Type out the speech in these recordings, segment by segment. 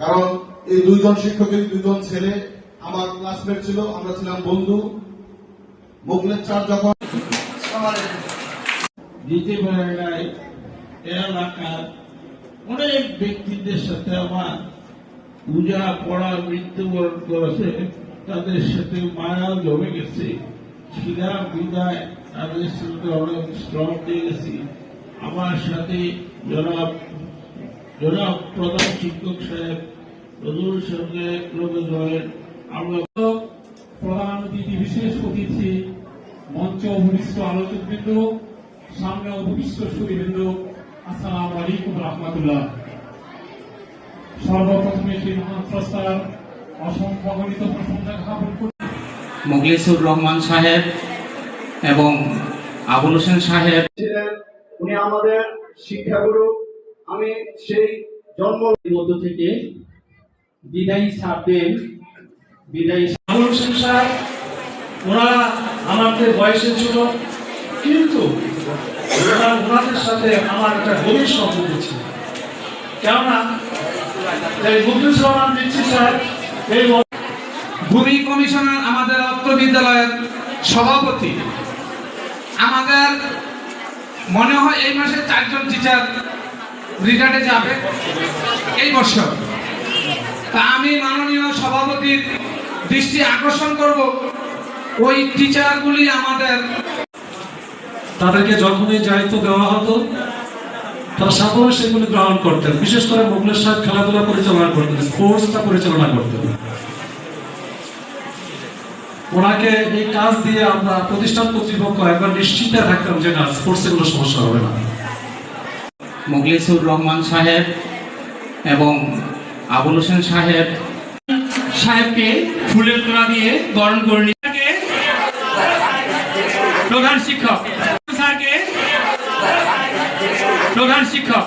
কারণ এই দুইজন শিক্ষকের দুইজন ছেলে আমার ক্লাসমেট ছিল, আমরা ছিলাম বন্ধু। মোগলের চার যখন পারে নাই এলাকার অনেক ব্যক্তিদের সাথে আমার পূজা, পড়া, মৃত্যুবরণ করেছে। তাদের সাথে মায়া জমে গেছে। ছিলা বিদায়, তাদের সাথে অনেক শ্রম দিয়ে গেছি। আমার সাথে জনাব জনাব প্রধান শিক্ষক সাহেব নজরুল সঙ্গে ক্লবে আমরা প্রধান অতিথি বিশেষ অতিথি মঞ্চ অভিষ্ট আলোচকবৃন্দ সামনে অভিষ্ট সুদীবৃন্দ আসসালাম আলাইকুম রহমতুল্লাহ। সর্বপ্রথমে সেই মহান স্রষ্টার অসংখ্য গণিত প্রশংসা জ্ঞাপন করি মুগলিসুর রহমান সাহেব এবং আবুল হোসেন সাহেব। ছিলেন উনি আমাদের শিক্ষাগুরু। আমি সেই জন্ম মধ্য থেকে বিদায়ী ছাড়বেন বিদায়ী আবুল হোসেন সাহেব ওনারা আমাদের বয়সে ছিল কিন্তু ওনাদের সাথে আমার একটা গভীর সম্পর্ক ছিল। কেননা এই রহমান মির্চি সাহেব এই ভূমি কমিশনার আমাদের অত্র বিদ্যালয়ের সভাপতি। আমাদের মনে হয় এই মাসে চারজন টিচার রিটার্ডে যাবে এই বছর। তা আমি মাননীয় সভাপতির দৃষ্টি আকর্ষণ করব। ওই টিচারগুলি আমাদের তাদেরকে যখনই দায়িত্ব দেওয়া হতো, তারা সাধারণ সেগুলি গ্রহণ করতেন। বিশেষ করে মুগলের সাহেব খেলাধুলা পরিচালনা করতেন, স্পোর্টসটা পরিচালনা করতেন। ওনাকে এই কাজ দিয়ে আমরা প্রতিষ্ঠান কর্তৃপক্ষ একবার নিশ্চিত থাকতাম যে না, স্পোর্টস এগুলো সমস্যা হবে না। মুগলিসুর রহমান সাহেব এবং আবুল হোসেন সাহেব সাহেবকে ফুলের তোড়া দিয়ে বরণ করে নিয়ে প্রধান শিক্ষক। স্যারকে প্রধান শিক্ষক।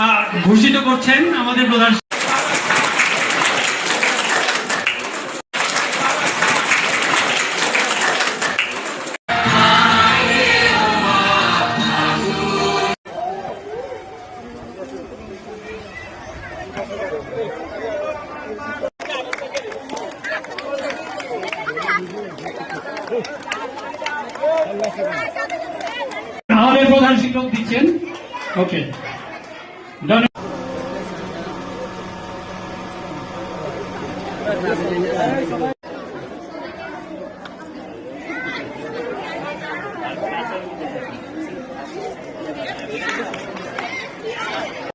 আহ, ভূষিত করছেন আমাদের প্রধান আমাদের প্রধান শিক্ষক দিচ্ছেন। ওকে